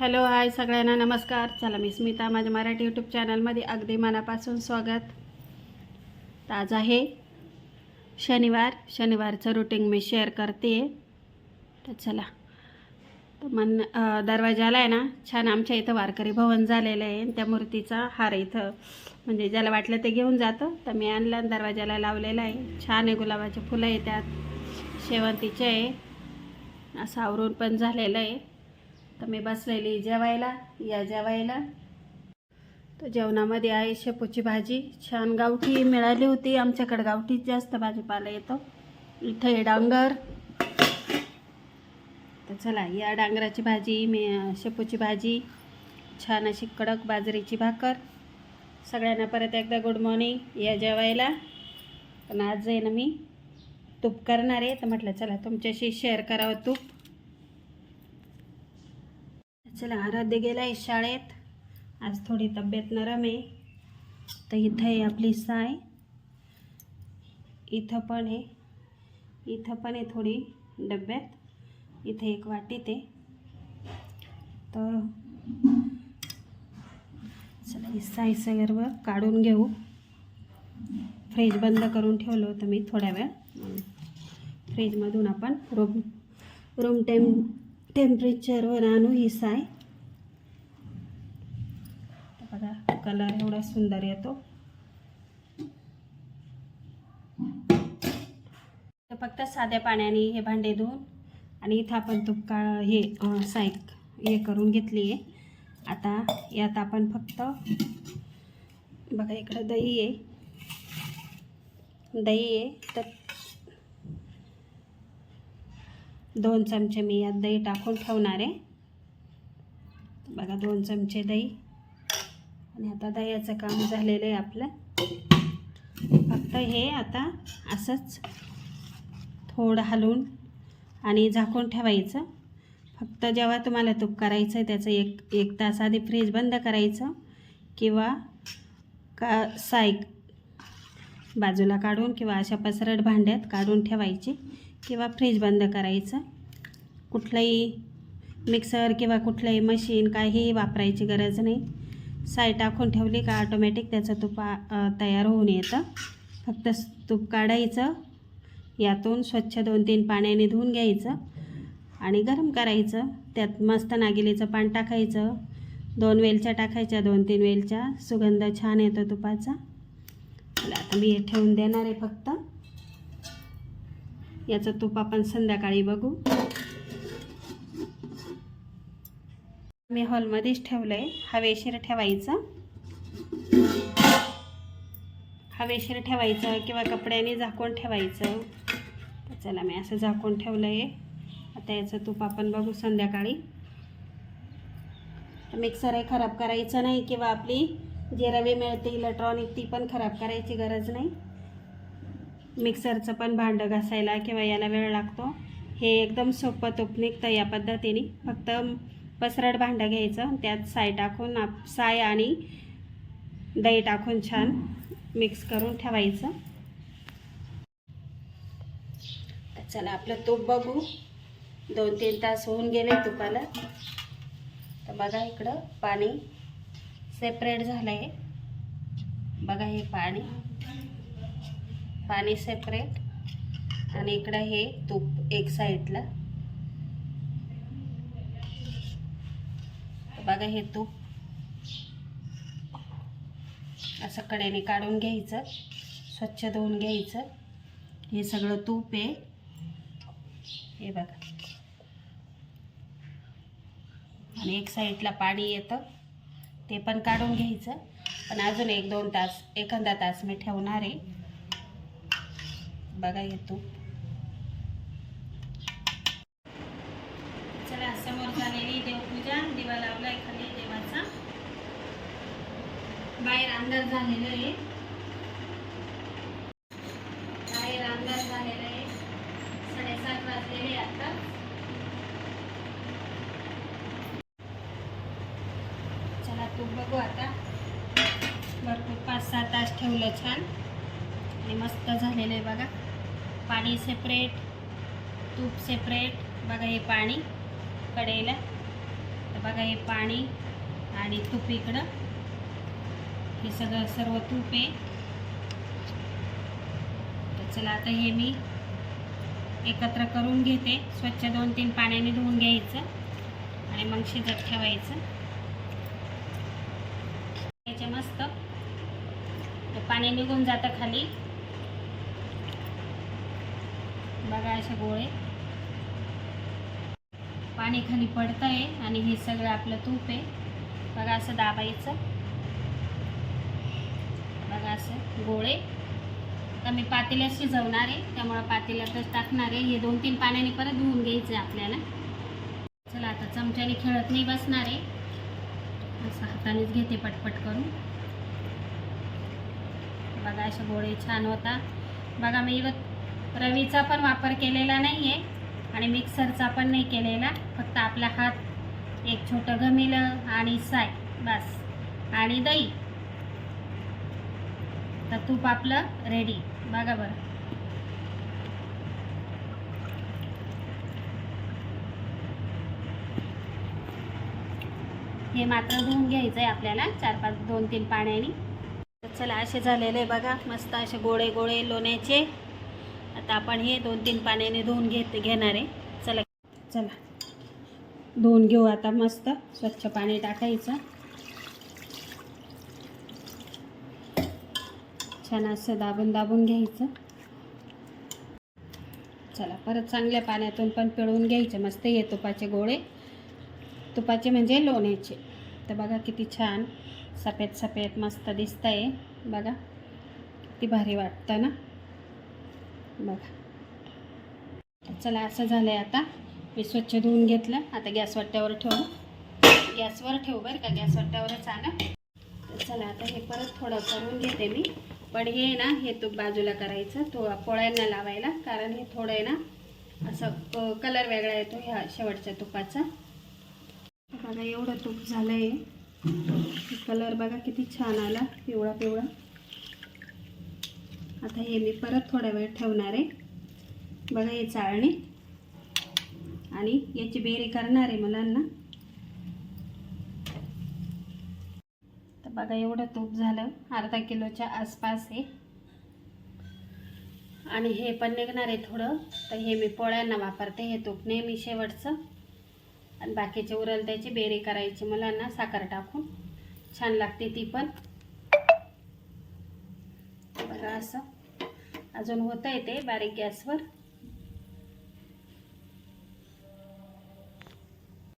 Hello hi सगळ्यांना नमस्कार. चला मी स्मिता माझ्या मराठी यूट्यूब चॅनलमध्ये अगदी मनापासून स्वागत. आज आहे शनिवार. शनिवारचं रुटीन मी शेअर करते. तर चला. तर मन दरवाजाला आहे ना छान आमच्या इथं वारकरी भवन झालेलं आहे. आणि त्या मूर्तीचा हार इथं म्हणजे ज्याला वाटलं ते घेऊन जातं. तर मी आणलं दरवाजाला लावलेलं आहे. छान आहे गुलाबाचे फुलं आहे त्यात शेवंतीचे आहे. असं आवरून पण झालेलं आहे. तर मी बसलेली जेवायला या जेवायला. तर जेवणामध्ये आहे शेपूची भाजी. छान गावठी मिळाली होती. आमच्याकडे गावठीच जास्त भाजीपाला येतो. इथं हे डांगर. तर चला या डांगराची भाजी मी शेपूची भाजी. छान अशी कडक बाजरीची भाकर. सगळ्यांना परत एकदा गुड मॉर्निंग या जेवायला. पण आज आहे ना मी तूप करणार आहे. तर म्हटलं चला तुमच्याशी शेअर करावं तूप. चला आराध्य गेला आहे शाळेत. आज थोडी तब्येत नरम आहे. तर इथं आहे आपली साय. इथं पण आहे. इथं पण आहे थोडी डब्यात. इथे एक वाटीत आहे. तर चला ही साय सर्व काढून घेऊ. फ्रीज बंद करून ठेवलं होतं मी थोड्या वेळ. फ्रीजमधून आपण रूम रूम टेम टेम्परेचरवर आणू ही साय. बघा कलर एवढा सुंदर येतो. तर फक्त साध्या पाण्याने हे भांडे धुवून आणि इथं आपण तूप का हे अं, साय हे करून घेतली आहे. आता यात आपण फक्त बघा इकडं दही आहे. दही आहे तर दोन चमचे मी यात दही टाकून ठेवणार आहे. बघा दोन चमचे दही. आणि आता दह्याचं काम झालेलं आहे आपलं. फक्त हे आता असंच थोडं हलवून आणि झाकून ठेवायचं. फक्त जेव्हा तुम्हाला तूप करायचं आहे त्याचं एक एक तास आधी फ्रीज बंद करायचं किंवा का सायक बाजूला काढून किंवा अशा पसरट भांड्यात काढून ठेवायची. किंवा फ्रीज बंद करायचं. कुठलंही मिक्सर किंवा कुठलंही मशीन काहीही वापरायची गरज नाही. साय टाकून ठेवली का ऑटोमॅटिक त्याचं तूप तयार होऊन येतं. फक्त तूप काढायचं. यातून स्वच्छ दोन तीन पाण्याने धुवून घ्यायचं आणि गरम करायचं. त्यात मस्त नागिलीचं पान टाकायचं. दोन वेलच्या टाकायच्या दोन तीन वेलच्या. सुगंध छान येतो तुपाचा. आता मी हे ठेवून देणार आहे फक्त. याचं तूप आपण संध्याकाळी बघू. मी हॉलमध्येच ठेवलं आहे हवेशीर ठेवायचं. हवेशीर ठेवायचं किंवा कपड्याने झाकून ठेवायचं. चला मी असं झाकून ठेवलं आहे आता याचं तूप आपण बघू संध्याकाळी. मिक्सर मिक्सरही खराब करायचं नाही किंवा आपली जी रवी मिळते इलेक्ट्रॉनिक ती पण खराब करायची गरज नाही. मिक्सरचं पण भांडं घासायला किंवा याला वेळ लागतो. हे एकदम सोपं तूप निघतं या पद्धतीने फक्त पसरट भांडं घ्यायचं त्यात साय टाकून आप साय आणि दही टाकून छान मिक्स करून ठेवायचं. चला आपलं तूप बघू. दोन तीन तास होऊन गेले तुपाला. तर बघा इकडं पाणी सेपरेट झालं आहे बघा हे पाणी. पाणी सेपरेट आणि इकडं हे तूप एक साईडला. बघा हे तूप. असं कडेने काढून घ्यायचं. स्वच्छ धुवून घ्यायचं. हे सगळं तूप आहे. हे बघा. आणि एक साईडला पाणी येतं. ते पण काढून घ्यायचं. पण अजून एक दोन तास एखादा तास मी ठेवणार आहे. बघा येतो. चला समोर झालेली देवपूजा. दिवा लावला एखादी देवाचा. बाहेर अंदाज झालेलं आहे. बाहेर अंधार झालेला आहे. साडेसात वाजलेले आता. चला तूप बघू आता. भरपूर पाच सहा तास ठेवलं छान. आणि मस्त झालेलं आहे बघा. पाणी सेपरेट तूप सेपरेट बघा हे पाणी कढईला तर बघा हे पाणी आणि तूप इकडं. हे सगळं सर्व तूप आहे. तर चला आता हे मी एकत्र करून घेते. स्वच्छ दोन तीन पाण्याने धुवून घ्यायचं आणि मग शिजत ठेवायचं. मस्त. पाणी निघून जातं खाली. बघा असे गोळे. पाणी खाली पडतं आहे आणि हे सगळं आपलं तूप आहे. बघा असं दाबायचं. बघा असं गोळे. तर मी पातेल्यात शिजवणार आहे. त्यामुळं पातेल्यातच टाकणार आहे. हे दोन तीन पाण्याने परत धुवून घ्यायचं आहे आपल्याला. चला आता चमच्याने खेळत नाही बसणार आहे. असं हातानेच घेते पटपट करून. बघा असे गोळे छान होता. बघा मी इवत रवीचा पण वापर केलेला नाही आहे आणि मिक्सरचा पण नाही केलेला. फक्त आपला हात एक छोटं गमिलं आणि साय बस. आणि दही. तर तूप आपलं रेडी बघा बरं. हे मात्र धुवून घ्यायचं आहे आपल्याला चार पाच दोन तीन पाण्याने. चला असे झालेले बघा. मस्त असे गोळे गोळे लोण्याचे. आता आपण हे दोन तीन पाण्याने धुवून घेत घेणार आहे. चला. चला. धुवून घेऊ आता मस्त. स्वच्छ पाणी टाकायचं. छान असं दाबून दाबून घ्यायचं. चला. परत चांगल्या पाण्यातून पण पिळवून घ्यायचे. मस्त हे तुपाचे गोळे. तुपाचे म्हणजे लोण्याचे. तर बघा किती छान सफेद सफेद मस्त दिसत आहे बघा. किती भारी वाटतं ना? बघा. चला असं झालं आहे आता. मी स्वच्छ धुवून घेतलं. आता गॅस वाट्यावर ठेवू. गॅसवर ठेवू बरं का? गॅस वाट्यावरच आलं तर चला आता हे परत थोडं करून घेते मी. पण हे ना हे तूप बाजूला करायचं. तो पोळ्यांना लावायला. कारण हे थोडं आहे ना असं कलर वेगळा येतो ह्या शेवटच्या तुपाचा. बघा एवढं तूप झालं आहे कलर बघा किती छान आला. पिवळा पिवळा आता हे मी परत थोडा वेळ ठेवणार आहे. बघा हे चाळणी. आणि याची बेरी करणार आहे मुलांना. तर बघा एवढं तूप झालं. अर्धा किलोच्या आसपास आहे. आणि हे पण निघणार आहे थोडं. तर हे मी पोळ्यांना वापरते. हे तूप नेहमी शेवटचं. आणि बाकीचे उरल त्याची बेरी करायची मुलांना साखर टाकून. छान लागते ती पण. असं. अजून होतं आहे ते बारीक गॅसवर.